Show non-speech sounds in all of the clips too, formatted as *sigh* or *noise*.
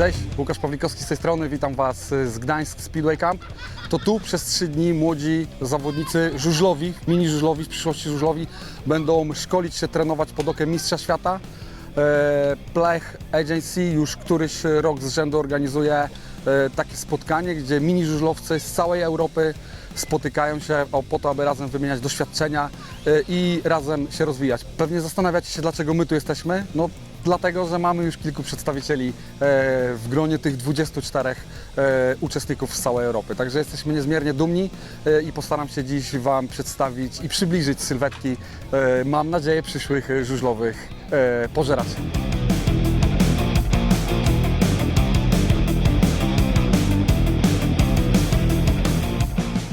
Cześć, Łukasz Pawlikowski z tej strony, witam Was z Gdańsk Speedway Camp. To tu przez trzy dni młodzi zawodnicy żużlowi, mini żużlowi, w przyszłości żużlowi będą szkolić się, trenować pod okiem mistrza świata. E, Plech Agency już któryś rok z rzędu organizuje e, takie spotkanie, gdzie mini żużlowcy z całej Europy spotykają się po to, aby razem wymieniać doświadczenia e, i razem się rozwijać. Pewnie zastanawiacie się, dlaczego my tu jesteśmy. No, dlatego, że mamy już kilku przedstawicieli e, w gronie tych 24 e, uczestników z całej Europy. Także jesteśmy niezmiernie dumni e, i postaram się dziś Wam przedstawić i przybliżyć sylwetki, mam nadzieję, przyszłych żużlowych pożeraczy.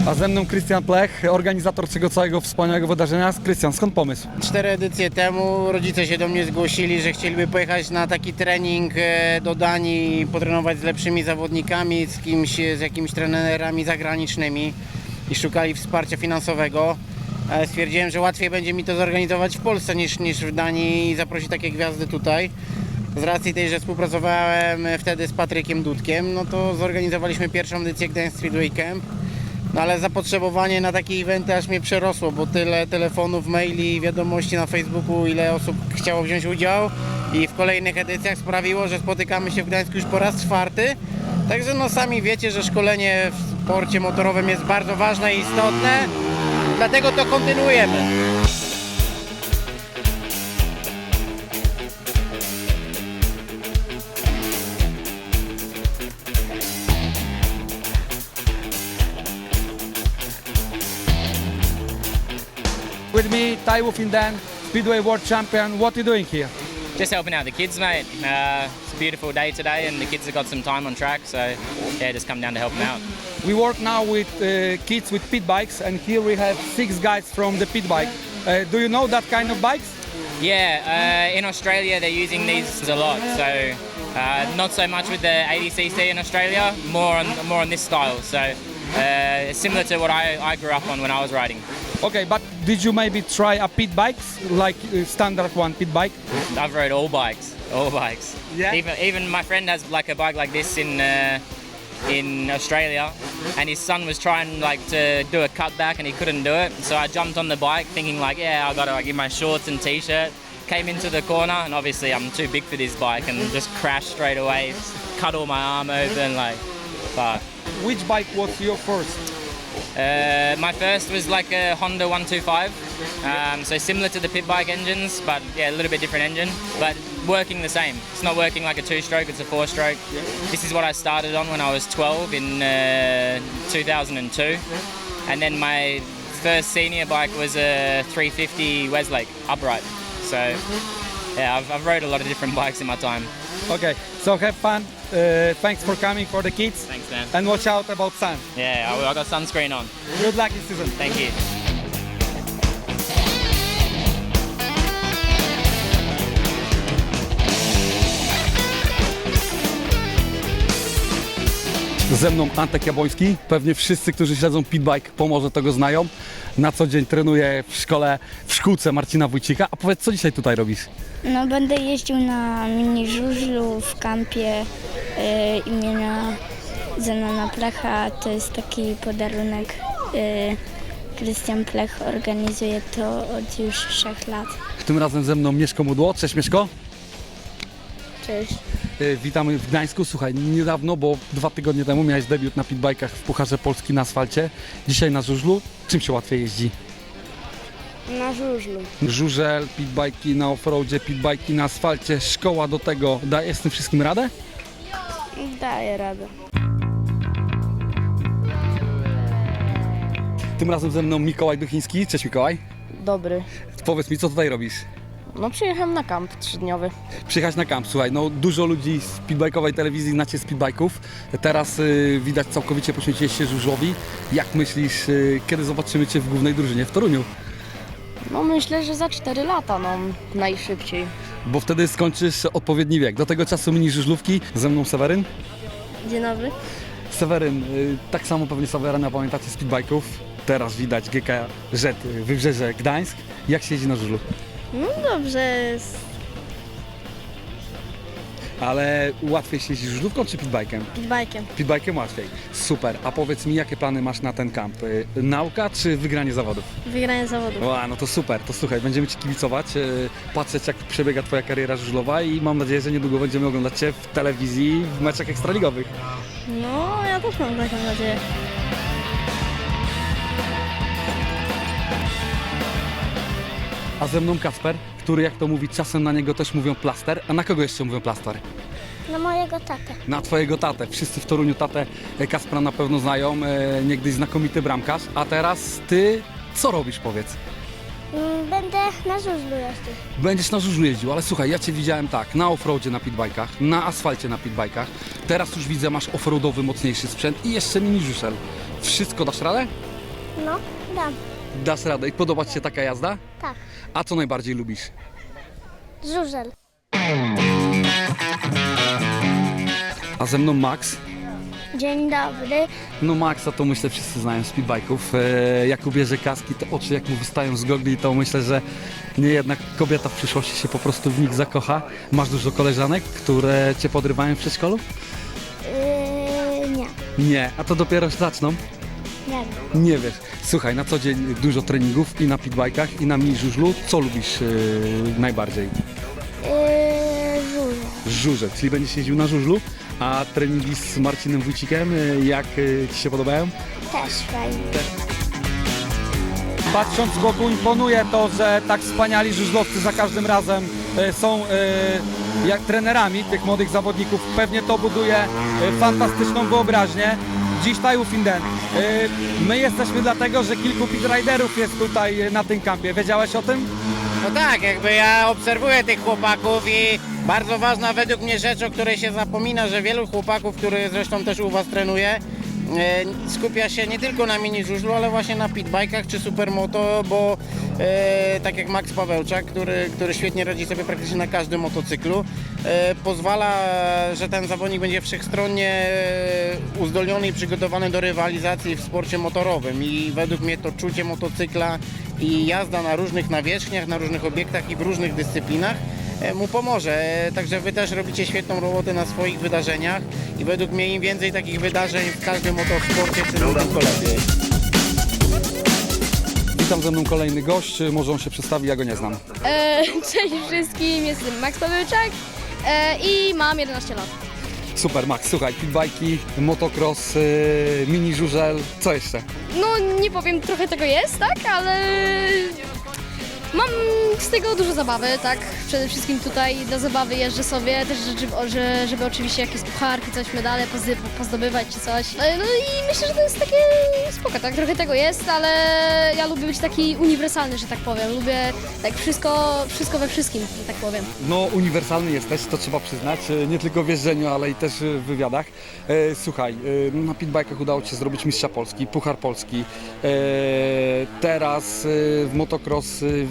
A ze mną Krystian Plech, organizator tego całego wspaniałego wydarzenia. Krystian, skąd pomysł? Cztery edycje temu rodzice się do mnie zgłosili, że chcieliby pojechać na taki trening e, do Danii, potrenować z lepszymi zawodnikami, z kimś, z jakimiś trenerami zagranicznymi i szukali wsparcia finansowego. E, Stwierdziłem, że łatwiej będzie mi to zorganizować w Polsce niż, niż w Danii i zaprosić takie gwiazdy tutaj. Z racji tej, że współpracowałem wtedy z Patrykiem Dudkiem, no to zorganizowaliśmy pierwszą edycję Gdańsk Speedway Camp. No ale zapotrzebowanie na takie eventy aż mnie przerosło, bo tyle telefonów, maili, wiadomości na Facebooku, ile osób chciało wziąć udział i w kolejnych edycjach sprawiło, że spotykamy się w Gdańsku już po raz czwarty. Także no sami wiecie, że szkolenie w sporcie motorowym jest bardzo ważne i istotne, dlatego to kontynuujemy. With me, Taiwo Finden, Speedway World Champion. What are you doing here? Just helping out the kids, mate. Uh, it's a beautiful day today, and the kids have got some time on track, so yeah, just come down to help them out. We work now with uh, kids with pit bikes, and here we have six guys from the pit bike. Uh, do you know that kind of bikes? Yeah, uh, in Australia they're using these a lot, so uh, not so much with the 80cc in Australia, more on more on this style. So uh, similar to what I, I grew up on when I was riding. Okay, but did you maybe try a pit bikes like uh, standard one pit bike? I've rode all bikes, all bikes. Yeah? Even even my friend has like a bike like this in uh, in Australia, and his son was trying like to do a cutback and he couldn't do it. So I jumped on the bike thinking like, yeah, I got to like, in my shorts and t-shirt. Came into the corner and obviously I'm too big for this bike and just crashed straight away. Cut all my arm open like. Fuck. Which bike was your first? Uh, my first was like a Honda 125, um, so similar to the pit bike engines, but yeah, a little bit different engine, but working the same. It's not working like a two-stroke; it's a four-stroke. This is what I started on when I was 12 in uh, 2002, and then my first senior bike was a 350 Westlake upright. So yeah, I've, I've rode a lot of different *laughs* bikes in my time. Okay, so have fun. Uh, thanks for coming for the kids, Thanks, man. and watch out about sun. Yeah, I, I got sunscreen on. Good luck this season. Thank you. Ze mną Antek Jabłoński. Pewnie wszyscy, którzy śledzą Pitbike Pomorze tego znają. Na co dzień trenuję w szkole, w szkółce Marcina Wójcika. A powiedz, co dzisiaj tutaj robisz? No będę jeździł na mini żużlu w kampie y, imienia Zenona Plecha. To jest taki podarunek. Y, Krystian Plech organizuje to od już trzech lat. Tym razem ze mną Mieszko Mudło. Cześć Mieszko. Cześć. E, Witamy w Gdańsku. Słuchaj, niedawno, bo dwa tygodnie temu miałeś debiut na pitbajkach w Pucharze Polski na asfalcie. Dzisiaj na żużlu. Czym się łatwiej jeździ? Na żużlu. Żużel, pitbajki na offroadzie, pitbajki na asfalcie, szkoła do tego. Daje z tym wszystkim radę? Daję radę. Tym razem ze mną Mikołaj Duchiński. Cześć Mikołaj. Dobry. Powiedz mi, co tutaj robisz? No przyjechałem na kamp trzydniowy. Przyjechać na kamp, słuchaj, no dużo ludzi z speedbike'owej telewizji znacie speedbike'ów. Teraz y, widać całkowicie poświęciłeś się żużlowi. Jak myślisz, y, kiedy zobaczymy Cię w głównej drużynie w Toruniu? No myślę, że za 4 lata, no najszybciej. Bo wtedy skończysz odpowiedni wiek. Do tego czasu mini żużlówki. Ze mną Seweryn. Dzień dobry. Seweryn, y, tak samo pewnie Seweryna pamiętacie speedbike'ów. Teraz widać GK Rzet, Wybrzeże Gdańsk. Jak się jeździ na żużlu? No dobrze. Ale łatwiej się jeździ żużlówką czy pitbike'em? Pitbike'iem. Pitbike'em łatwiej. Super. A powiedz mi, jakie plany masz na ten kamp? Y, Nauka czy wygranie zawodów? Wygranie zawodów. Ła, no to super, to słuchaj, będziemy Ci kibicować, y, patrzeć jak przebiega Twoja kariera żużlowa i mam nadzieję, że niedługo będziemy oglądać Cię w telewizji w meczach ekstraligowych. No, ja też mam taką nadzieję. A ze mną Kasper, który jak to mówi, czasem na niego też mówią plaster. A na kogo jeszcze mówią plaster? Na mojego tatę. Na twojego tatę. Wszyscy w Toruniu tatę e, Kaspra na pewno znają, e, niegdyś znakomity bramkarz. A teraz ty co robisz, powiedz? Mm, Będę na żużlu jeździł. Będziesz na żużlu jeździł, ale słuchaj, ja cię widziałem tak, na offroadzie na pitbajkach, na asfalcie na pitbajkach. Teraz już widzę, masz offroadowy, mocniejszy sprzęt i jeszcze mini żuszel. Wszystko dasz radę? No, dam. Dasz radę. I podoba ci się taka jazda? Tak. A co najbardziej lubisz? Żużel. A ze mną Max. Dzień dobry. No Maxa to myślę wszyscy znają z speedbike'ów. E, jak ubierze kaski, te oczy jak mu wystają z gogli, to myślę, że nie jedna kobieta w przyszłości się po prostu w nich zakocha. Masz dużo koleżanek, które cię podrywają w przedszkolu? Yy, nie, Nie, a to dopiero zaczną. Nie wiem. Nie wiesz. Słuchaj, na co dzień dużo treningów i na pitbajkach i na mini żużlu. Co lubisz yy, najbardziej? Yy, żużel. Żużel, czyli będziesz jeździł na żużlu, a treningi z Marcinem Wójcikiem, yy, jak yy, Ci się podobają? Też fajnie. Patrząc z boku imponuje to, że tak wspaniali żużlowcy za każdym razem e, są e, jak trenerami tych młodych zawodników. Pewnie to buduje e, fantastyczną wyobraźnię. Dziś Taju Finden. E, my jesteśmy dlatego, że kilku pitriderów jest tutaj e, na tym kampie. Wiedziałeś o tym? No tak, jakby ja obserwuję tych chłopaków i bardzo ważna według mnie rzecz, o której się zapomina, że wielu chłopaków, który zresztą też u Was trenuje, skupia się nie tylko na mini żużlu, ale właśnie na pitbajkach czy supermoto, bo e, tak jak Max Pawełczak, który, który świetnie radzi sobie praktycznie na każdym motocyklu, e, pozwala, że ten zawodnik będzie wszechstronnie e, uzdolniony i przygotowany do rywalizacji w sporcie motorowym. I według mnie to czucie motocykla i jazda na różnych nawierzchniach, na różnych obiektach i w różnych dyscyplinach e, mu pomoże. E, Także Wy też robicie świetną robotę na swoich wydarzeniach i według mnie im więcej takich wydarzeń w każdym motosporcie, tym tylko lepiej. Witam ze mną kolejny gość, może on się przedstawi, ja go nie znam. E, *laughs* cześć wszystkim, jestem Max Pawełczak e, i mam 11 lat. Super, Max, słuchaj, pitbajki, motocross, yy, mini żużel, co jeszcze? No nie powiem, trochę tego jest, tak, ale mam z tego dużo zabawy, tak. Przede wszystkim tutaj do zabawy jeżdżę sobie, też żeby, że- żeby oczywiście jakieś pucharki, coś, medale pozdobywać czy coś. E, No i myślę, że to jest takie spoko, tak, trochę tego jest, ale ja lubię być taki uniwersalny, że tak powiem. Lubię tak wszystko, wszystko we wszystkim, że tak powiem. No, uniwersalny jesteś, to trzeba przyznać, e, nie tylko w jeżdżeniu, ale i też e, w wywiadach. Słuchaj, na pitbajkach udało Ci się zrobić mistrza Polski, Puchar Polski. Teraz w motocross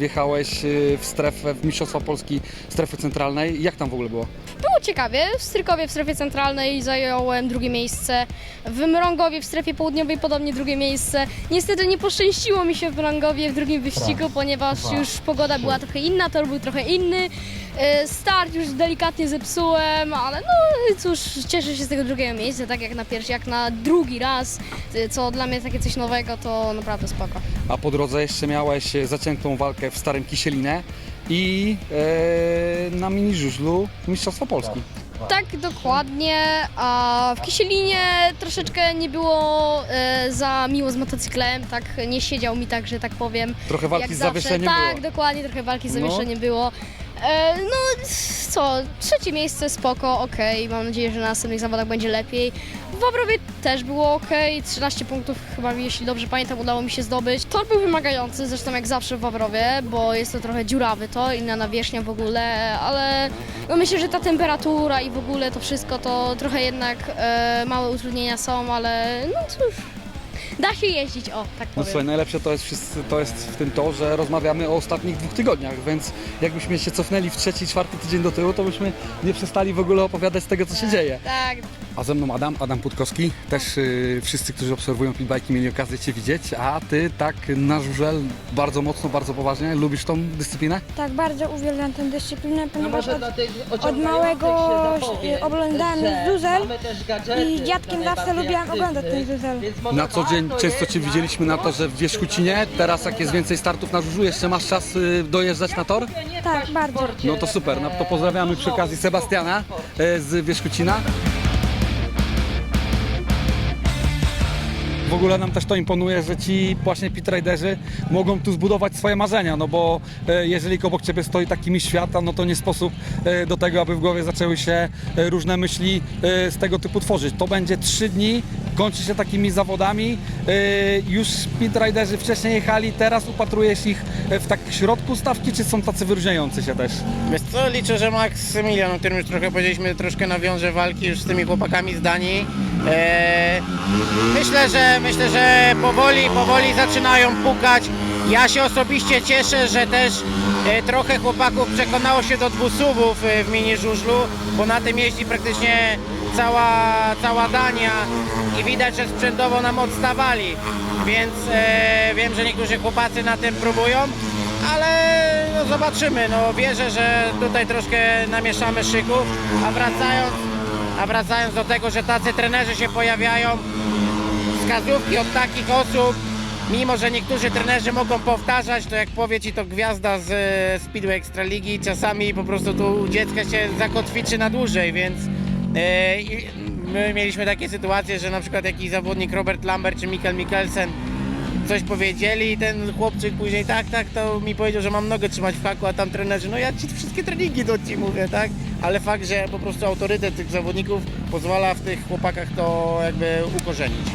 wjechałeś e, w strefę, w Mistrzostwa Polski, strefy centralnej. Jak tam w ogóle było? Było ciekawie. W Strykowie w strefie centralnej zająłem drugie miejsce. W Mrągowie w strefie południowej podobnie drugie miejsce. Niestety nie poszczęściło mi się w Mrągowie w drugim wyścigu, ponieważ już pogoda była trochę inna, tor był trochę inny. E, Start już delikatnie zepsułem, ale no cóż, cieszę się z tego drugiego miejsca, tak jak na pierwszy, jak na drugi raz, e, co dla mnie takie coś nowego, to naprawdę spoko. A po drodze jeszcze miałeś e, zaciętą walkę w Starym Kisielinę i e, na mini żużlu Mistrzostwa Polski. Tak, dokładnie. A w Kisielinie troszeczkę nie było e, za miło z motocyklem, tak nie siedział mi tak, że tak powiem. Trochę walki jak z zawsze. zawieszeniem Tak, było. dokładnie, trochę walki z No. zawieszeniem było. E, no co, trzecie miejsce spoko, okej, mam nadzieję, że na następnych zawodach będzie lepiej. W Wawrowie też było ok, 13 punktów chyba, jeśli dobrze pamiętam, udało mi się zdobyć. Tor był wymagający, zresztą jak zawsze w Wawrowie, bo jest to trochę dziurawy to, inna nawierzchnia w ogóle, ale no myślę, że ta temperatura i w ogóle to wszystko, to trochę jednak e, małe utrudnienia są, ale no cóż, da się jeździć, o, tak No powiem. słuchaj, najlepsze to jest, wszyscy, to jest w tym to, że rozmawiamy o ostatnich dwóch tygodniach, więc jakbyśmy się cofnęli w trzeci, czwarty tydzień do tyłu, to byśmy nie przestali w ogóle opowiadać tego, co się dzieje. Tak, A ze mną Adam, Adam Putkowski. Też y, wszyscy, którzy obserwują pitbajki mieli okazję Cię widzieć, a Ty tak na żużel bardzo mocno, bardzo poważnie. Lubisz tą dyscyplinę? Tak, bardzo uwielbiam tę dyscyplinę, No ponieważ może od, dla tych od małego zapowiem, oglądałem Zuzel i dziadkiem zawsze lubiłam oglądać ten Zuzel. Na co dzień często Cię widzieliśmy na torze w Wierzchucinie. Teraz jak jest więcej startów na żużlu, jeszcze masz czas y, dojeżdżać na tor? Tak, bardzo. No to super, no to pozdrawiamy przy okazji Sebastiana e, z Wierzchucina. Ogóle nam też to imponuje, że ci właśnie pitriderzy mogą tu zbudować swoje marzenia, no bo e, jeżeli obok ciebie stoi taki mistrz świata, no to nie sposób e, do tego, aby w głowie zaczęły się e, różne myśli z tego typu tworzyć. To będzie trzy dni, kończy się takimi zawodami. Już pitriderzy wcześniej jechali, teraz upatrujesz ich w tak środku stawki, czy są tacy wyróżniający się też? Wiesz co, liczę, że Maksymilian, o którym już trochę powiedzieliśmy, troszkę nawiąże walki już z tymi chłopakami z Danii. Eee, myślę, że myślę, że powoli, powoli zaczynają pukać. Ja się osobiście cieszę, że też e, trochę chłopaków przekonało się do dwusuwów e, w mini żużlu, bo na tym jeździ praktycznie cała, cała Dania i widać, że sprzętowo nam odstawali. Więc e, wiem, że niektórzy chłopacy na tym próbują, ale no zobaczymy. No, wierzę, że tutaj troszkę namieszamy szyków, a wracając, a wracając do tego, że tacy trenerzy się pojawiają, wskazówki od takich osób, mimo że niektórzy trenerzy mogą powtarzać, to jak powie ci to gwiazda z e, Speedway Ekstraligi, czasami po prostu tu u dziecka się zakotwiczy na dłużej, więc e, my mieliśmy takie sytuacje, że na przykład jakiś zawodnik Robert Lambert czy Mikkel Mikkelsen coś powiedzieli i ten chłopczyk później tak, tak, to mi powiedział, że mam nogę trzymać w haku, a tam trenerzy, no ja ci wszystkie treningi do ci mówię, tak? Ale fakt, że po prostu autorytet tych zawodników pozwala w tych chłopakach to jakby ukorzenić.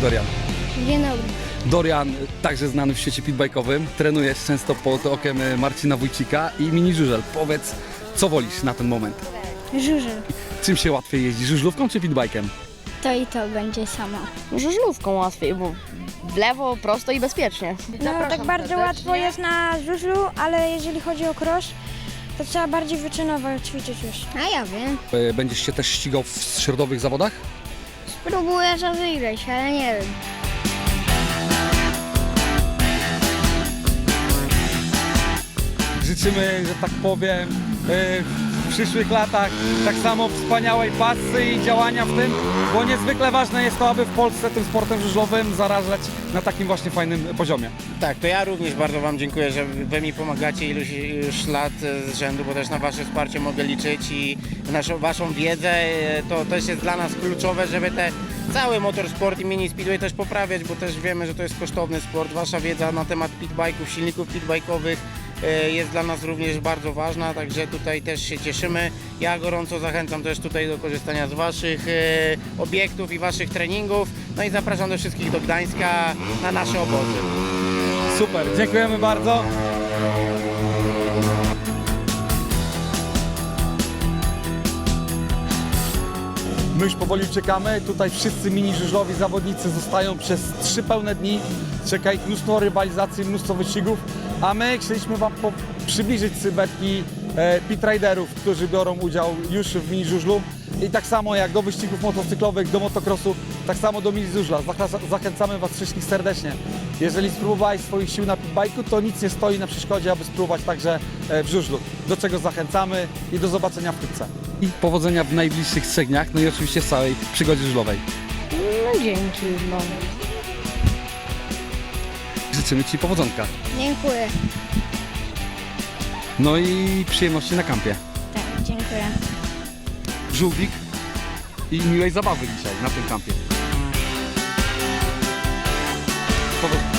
Cześć Dorian. Dzień dobry. Dorian, także znany w świecie pitbajkowym, trenujesz często pod okiem e, Marcina Wójcika i mini żużel. Powiedz, co wolisz na ten moment? Żużel. Czym się łatwiej jeździ, żużlówką czy pitbajkiem? To i to będzie samo. żużlówką łatwiej, bo w lewo, prosto i bezpiecznie. No tak bardzo łatwo jest na żużlu, ale jeżeli chodzi o cross, to trzeba bardziej wyczynowo ćwiczyć już. A ja wiem. E, Będziesz się też ścigał w środowych zawodach? Spróbuję rozegrać, ale nie wiem. Życzymy, że tak powiem, w przyszłych latach tak samo wspaniałej pasy i działania w tym, bo niezwykle ważne jest to, aby w Polsce tym sportem żużlowym zarażać na takim właśnie fajnym poziomie. Tak, to ja również bardzo Wam dziękuję, że Wy mi pomagacie iluś już lat z rzędu, bo też na Wasze wsparcie mogę liczyć i naszą, Waszą wiedzę e, to też jest dla nas kluczowe, żeby te cały motorsport i mini speedway też poprawiać, bo też wiemy, że to jest kosztowny sport. Wasza wiedza na temat pitbike'ów, silników pitbike'owych e, jest dla nas również bardzo ważna, także tutaj też się cieszymy. Ja gorąco zachęcam też tutaj do korzystania z Waszych e, obiektów i Waszych treningów. No i zapraszam do wszystkich do Gdańska na nasze obozy. Super, dziękujemy bardzo. My już powoli uciekamy. Tutaj wszyscy mini żużlowi zawodnicy zostają przez trzy pełne dni. Czeka ich mnóstwo rywalizacji, mnóstwo wyścigów, a my chcieliśmy Wam przybliżyć sylwetki e, pitriderów, którzy biorą udział już w mini żużlu. I tak samo jak do wyścigów motocyklowych, do motocrossu, tak samo do mini żużla. Zachęcamy Was wszystkich serdecznie. Jeżeli spróbowałeś swoich sił na pitbike'u, to nic nie stoi na przeszkodzie, aby spróbować także e, w żużlu. Do czego zachęcamy i do zobaczenia wkrótce. I powodzenia w najbliższych trzech dniach, no i oczywiście w całej przygodzie żużlowej. No dzięki, no. Życzymy Ci powodzonka. Dziękuję. No i przyjemności na kampie. Tak, dziękuję. żółwik i miłej zabawy dzisiaj na tym kampie. Powodzenia.